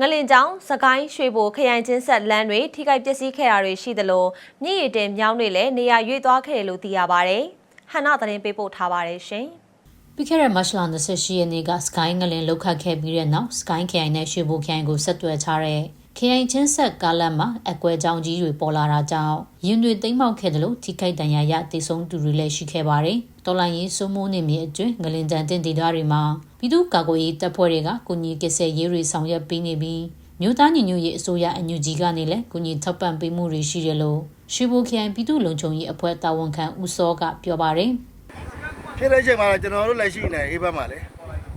ငလင်ကြောင့်စကိုင်းရွှေဘိုခရိုင်ချင်းဆက်လမ်းတွေထိခိုက်ပျက်စီးခဲ့တာတွေရှိသလိုမြင့်ရည်တင်မြောင်းတွေလည်းနေရာရွေ့သွားခဲ့တယ်လို့သိရပါဗျ။ဟန်နာသတင်းပေးပို့ထားပါတယ်ရှင်။ပြီးခဲ့တဲ့မတ်လ28ရက်နေ့ကစကိုင်းငလင်လောက်ခတ်ခဲ့ပြီးတဲ့နောက်စကိုင်းခရိုင်နဲ့ရွှေဘိုခရိုင်ကိုဆက်သွယ်ထားတဲ့ ခရိုင်ချင်းဆက်ကားလမ်းမှာအကွဲကြောင်ကြီးတွေပေါ်လာတာကြောင့်ရင်တွေတိမ့်မောက်ခဲ့တယ်လို့ထိခိုက်ဒဏ်ရာရတည်ဆုံးသူတွေလည်းရှိခဲ့ပါတယ်။တော်လိုင်းရေးစိုးမိုးနေမြေအတွင်းငလင်တန်တင်ဒေသတွေမှာပြည်သူ့ကာကွယ်ရေးတပ်ဖွဲ့တွေကကုညီကစဲရေးတွေဆောင်ရွက်ပေးနေပြီးမြို့သားညီညွတ်ရေးအစိုးရအညူကြီးကနေလည်းကုညီထောက်ပံ့ပေးမှုတွေရှိတယ်လို့ရွှေဘိုခရိုင်ပြည်သူ့လုံခြုံရေးအဖွဲ့တာဝန်ခံဦးစောကပြောပါတယ်။ဖြစ်တဲ့အချိန်မှာကျွန်တော်တို့လက်ရှိနေအေးဘက်မှာလေ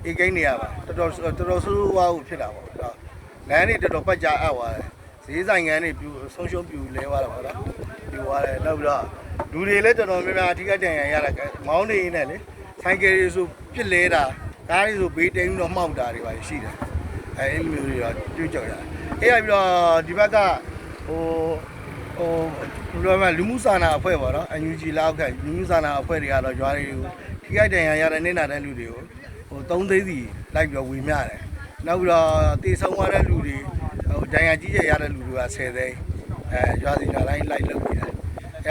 အေးကိန်းနေရပါတော်တော်တော်တော်ဆိုးဝါးဟုဖြစ်တာပေါ့နော် လမ်းတွေတော်တော်ပတ်ကြအပ်သွားတယ်ဈေးဆိုင်ငန်းတွေပြူဆုံးရှုံးပြူလဲသွားတာပေါ့နော်ပြူသွားတယ်နောက်ပြီးတော့လူတွေလည်းတော်တော်များများအထူးကတန်ရရတာမောင်းနေနေလေဆိုင်ကယ်တွေဆိုပြစ်လဲတာကားတွေဆိုဘေးတိန်တော့မှောက်တာတွေပါရှိတယ်အဲအဲ့လိုမျိုးတွေတော့ကြွကြောက်ရတယ်အဲ့ရပြီးတော့ဒီဘက်ကဟိုဟိုဘယ်လိုမှလူမှုစာနာအဖွဲ့ပေါ့နော်အန်ယူဂျီလောက်ခက်လူမှုစာနာအဖွဲ့တွေကတော့ရွာတွေကိုထိခိုက်ဒဏ်ရာရတဲ့နေတာတဲ့လူတွေကိုဟို၃သိန်းစီလိုက်ပြီးတော့ဝေမျှတယ် နောက်ပြီးတော့တေဆုံးသွားတဲ့လူတွေဟိုဒဏ်ရာကြီးရရတဲ့လူတွေက10သိန်းအဲရွာစီရွာတိုင်းလိုက်လုပ်ပြီးတယ်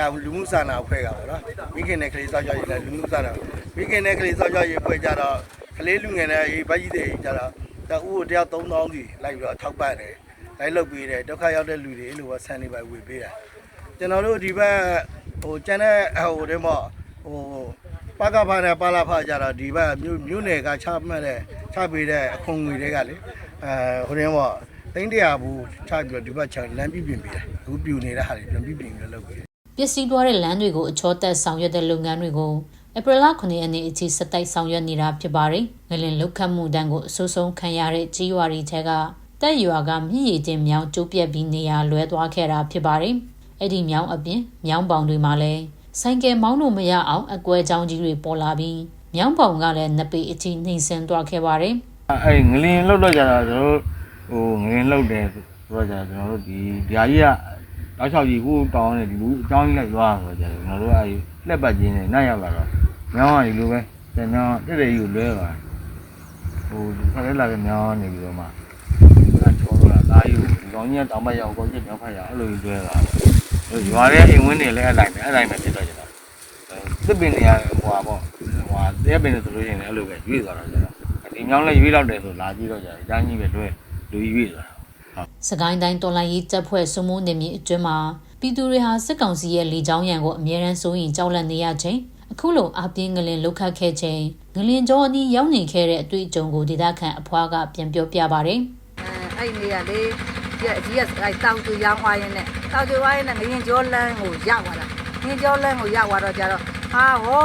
အဲလူမှုစာနာအဖွဲ့ကပေါ့နော်မိခင်နဲ့ကလေးစောက်ကြရေးလဲလူမှုစာနာမိခင်နဲ့ကလေးစောက်ကြရေးအဖွဲ့ကြတော့ကလေးလူငယ်နဲ့ရေးဗတ်ကြီးတွေကြတော့တအူကိုတယောက်3000စီလိုက်ပြီးတော့ထောက်ပံ့တယ်လိုက်လုပ်ပေးတယ်ဒုက္ခရောက်တဲ့လူတွေအဲ့လိုပဲဆန်နေပါဝေပေးတာကျွန်တော်တို့ဒီဘက်ဟိုကျန်တဲ့ဟိုတွေပေါ့ဟိုပါကဖာနဲ့ပါလာဖာကြတော့ဒီဘက်မြို့မြို့နယ်ကချမှတ်တဲ့ ချပေးတဲ့အခွန်ငွေတွေကလေအဲဟိုတွေပေါ့တိန်းတရာဘူးချပြီးတော့ဒီဘက်ချလမ်းပြပြင်ပေးတယ်အခုပြူနေတဲ့ဟာတွေပြန်ပြပြင်ပြီးတော့လုပ်ပေးတယ်ပျက်စီးသွားတဲ့လမ်းတွေကိုအချောတက်ဆောင်ရွက်တဲ့လုပ်ငန်းတွေကိုဧပြီလ9ရက်နေ့အထိစက်တိုက်ဆောင်ရွက်နေတာဖြစ်ပါတယ်။ငလင်လုတ်ခတ်မှုတန်းကိုအဆိုးဆုံးခံရတဲ့ကြီးရွာတွေထဲကတက်ရွာကမြင့်ရည်တင်မြောင်းကျိုးပြက်ပြီးနေရာလွဲသွားခဲ့တာဖြစ်ပါတယ်။အဲ့ဒီမြောင်းအပြင်မြောင်းပေါင်တွေမှာလည်းဆိုင်ကယ်မောင်းလို့မရအောင်အကွဲကြောင်းကြီးတွေပေါ်လာပြီး မြောင်းပေါင်ကလည်းနှစ်ပေအထိနှိမ့်ဆင်းသွားခဲ့ပါတယ်။အဲ့ငလင်လောက်တော့ကြတာကျွန်တော်တို့ဟိုငလင်လောက်တယ်ဆိုတော့ကြကျွန်တော်တို့ဒီဓာကြီးကတောက်ချောက်ကြီးကိုတောင်းနေဒီလူအကြောင်းကြီးလိုက်သွားဆိုတော့ကြကျွန်တော်တို့အဲ့လက်ပတ်ချင်းနဲ့နိုင်ရောက်လာတော့မြောင်းကဒီလိုပဲကျွန်တော်တက်တယ်ကြီးကိုလွဲသွားဟိုခက်လဲလာတဲ့မြောင်းနေပြီးတော့မှအဲ့ချောတော့လာသားကြီးကိုဒီကောင်ကြီးကတောင်းမရအောင်ကိုကြီးမြောင်းဖက်ရအဲ့လိုကြီးလွဲသွားတယ်ရွာတဲ့အိမ်ဝင်းတွေလည်းအဲ့လိုက်ပဲအဲ့လိုက်ပဲဖြစ်တော့ကြတာ သစ်ပင်တွေကဟိုပါပေါ့ဟိုသစ်ပင်တွေဆိုလို့ရှိရင်လည်းအဲ့လိုပဲရွေ့သွားတာကြတာဒီမြောင်းလည်းရွေးလောက်တယ်ဆိုလာကြည့်တော့ကြာအတိုင်းကြီးပဲတွဲလူကြီးရွေးသွားတာစကိုင်းတိုင်းတော်လိုင်းရေးတပ်ဖွဲ့စုမိုးနေမြေအတွင်းမှာပြည်သူတွေဟာစစ်ကောင်စီရဲ့လေကြောင်းရန်ကိုအမြဲတမ်းစိုးရင်ကြောက်လန့်နေရချိန်အခုလိုအပြင်းငလင်လုတ်ခတ်ခဲ့ချိန်ငလင်ကြောအနီးရောက်နေခဲ့တဲ့အတွေ့အကြုံကိုဒေသခံအဖွားကပြန်ပြောပြပါဗျ။အဲအဲ့နေရလေဒီအကြီးကအဲတောင်ကျရောင်းသွားရင်နဲ့တောင်ကျသွားရင်နဲ့ငရင်ကျောလန်းကိုရောက်သွားတာငရင်ကျောလန်းကိုရောက်သွားတော့ကျတော့ ဟာဟော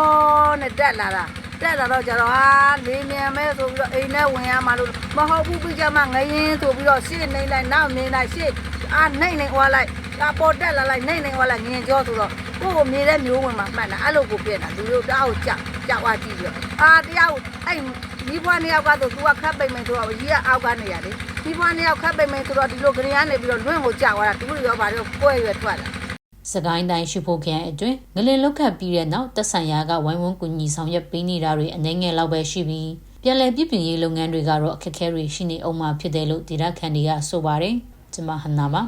နဲ့တက်လာတာတက်လာတော့ကျတော့ဟာနေမြန်မဲဆိုပြီးတော့အိမ်ထဲဝင်ရမှာလို့မဟုတ်ဘူးပြီးကြမှာငရင်ဆိုပြီးတော့ရှေ့နေလိုက်နောက်နေလိုက်ရှေ့အာနှိမ့်နေသွားလိုက်ဒါပေါ်တက်လာလိုက်နှိမ့်နေသွားလိုက်ငရင်ကျောဆိုတော့ကိုယ့်ကိုမြေတဲ့မျိုးဝင်မှာမှတ်တာအဲ့လိုကိုပြက်တာလူတို့တောက်ကြောက်ကြောက်သွားကြည့်ပြီးတော့အာတရားအဲ့မိဘနှစ်ယောက်ကတော့ तू ကခတ်ပိတ်မယ်ဆိုတော့ကြီးကအောက်ကနေရလေမိဘနှစ်ယောက်ခတ်ပိတ်မယ်ဆိုတော့ဒီလိုဂရင်းကနေပြီးတော့လွင့်ကိုကြောက်သွားတာသူတို့ရောပါတော့ကိုယ်ရွယ်ထွက်လာ စကိုင်းတိုင်းရှိဖို့ခရိုင်အတွင်းငလင်လုတ်ခတ်ပြီးတဲ့နောက်တက်ဆိုင်ရာကဝိုင်းဝန်းကူညီဆောင်ရွက်ပေးနေတာတွေအနေငယ်လောက်ပဲရှိပြီးပြည်လည်ပြည်ပင်ရေးလုပ်ငန်းတွေကတော့အခက်အခဲတွေရှိနေအောင်မှာဖြစ်တယ်လို့ဒေသခံတွေကဆိုပါတယ်ကျွန်မဟန်နာပါ